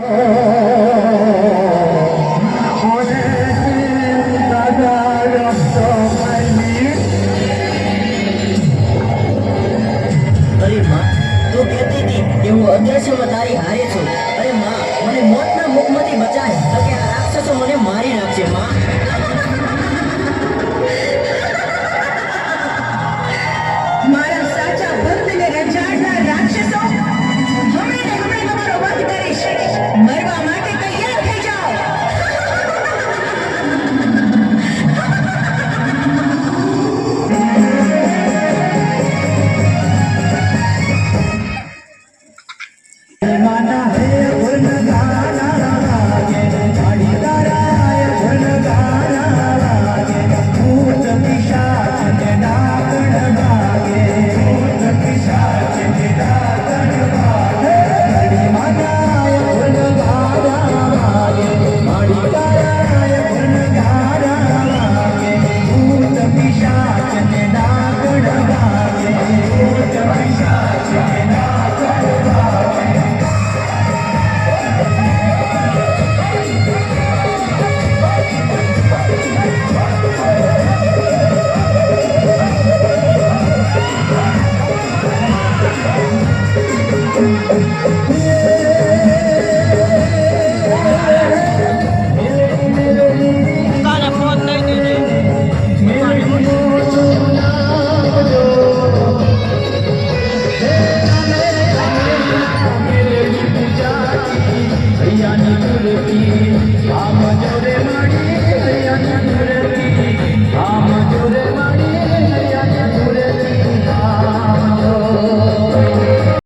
હું અગિયારસો માં તારી હારે છું. મરવા Yeah.